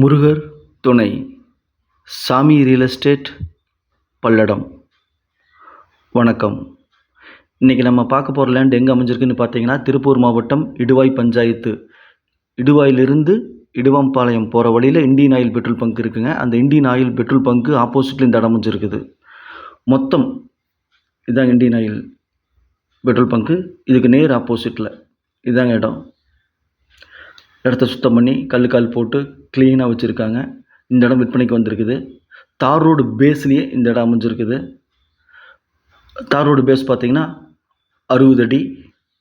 முருகர் துணை. சாமி real estate Palladam. வணக்கம். இன்றைக்கி நம்ம பார்க்க போகிற லேண்ட் எங்கே அமைஞ்சிருக்குன்னு பார்த்தீங்கன்னா திருப்பூர் மாவட்டம் இடுவாய் பஞ்சாயத்து. இடுவாயிலிருந்து இடுவம்பாளையம் போகிற வழியில் இந்தியன் ஆயில் பெட்ரோல் பங்க் இருக்குங்க. அந்த இந்தியன் ஆயில் பெட்ரோல் பங்க்கு ஆப்போசிட்டில் இந்த இடம் அமைஞ்சிருக்குது. மொத்தம் இதாங்க இந்தியன் ஆயில் பெட்ரோல் பங்க்கு இதுக்கு நேர் ஆப்போசிட்டில் இதாங்க இடம். இடத்த சுத்தம் பண்ணி கல் கால் போட்டு க்ளீனாக வச்சுருக்காங்க. இந்த இடம் விற்பனைக்கு வந்திருக்குது. தார் ரோடு பேஸ்லேயே இந்த இடம் அமைஞ்சிருக்குது. தார் ரோடு பேஸ் பார்த்தீங்கன்னா அறுபது அடி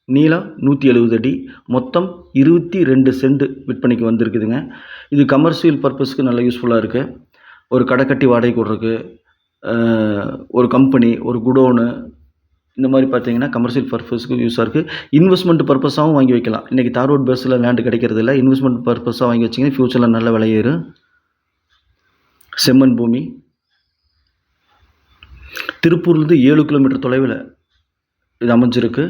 நீளம் நூற்றி எழுபது அடி மொத்தம் இருபத்தி ரெண்டு சென்ட் விற்பனைக்கு வந்திருக்குதுங்க. இது கமர்ஷியல் பர்பஸ்க்கு நல்ல யூஸ்ஃபுல்லாக இருக்குது ஒரு கடை கட்டி வாடகை கொடுறதுக்கு ஒரு கம்பெனி ஒரு குடோனு இந்த மாதிரி பார்த்தீங்கன்னா கமர்ஷியல் பர்பஸ்க்கும் யூஸாக இருக்குது இன்வெஸ்ட்மெண்ட் பர்பஸாகவும் வாங்கி வைக்கலாம். இன்றைக்கி தார் ரோட் பேஸில் லேண்டு கிடைக்கிறது இல்லை. இன்வெஸ்ட்மெண்ட் பர்பஸாக வாங்கி வச்சிங்கன்னா ஃப்யூச்சரில் நல்ல விலையேறும் செம்மண் பூமி. திருப்பூர்லேருந்து ஏழு கிலோமீட்டர் தொலைவில் இது அமைஞ்சிருக்கு.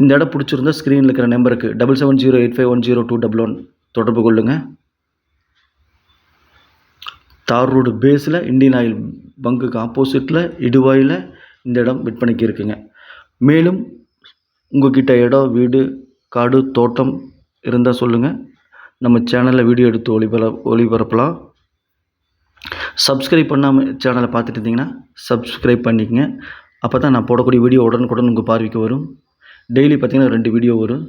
இந்த இடம் பிடிச்சிருந்தா ஸ்க்ரீனில் இருக்கிற நம்பருக்கு double seven zero eight five one zero two double one தொடர்பு கொள்ளுங்கள் தார் ரோடு பேஸில் இந்தியன் ஆயில் பங்குக்கு ஆப்போசிட்டில் இடுவாயில் இந்த இடம் விற்பனைக்கு இருக்குங்க மேலும் உங்கள்கிட்ட இடம் வீடு காடு தோட்டம் இருந்தால் சொல்லுங்கள் நம்ம சேனலில் வீடியோ எடுத்து ஒளிபர ஒளிபரப்பலாம். சப்ஸ்கிரைப் பண்ணாமல் சேனலை பார்த்துட்டு இருந்தீங்கன்னா சப்ஸ்கிரைப் பண்ணிக்கங்க. அப்போ தான் நான் போடக்கூடிய வீடியோ உடனுக்குடன் உங்கள் பார்வைக்கு வரும். டெய்லி பார்த்தீங்கன்னா ரெண்டு வீடியோ வரும்.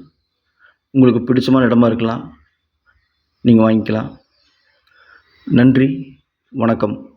உங்களுக்கு பிடிச்சமான இடமா இருக்கலாம். நீங்கள் வாங்கிக்கலாம். நன்றி. வணக்கம்.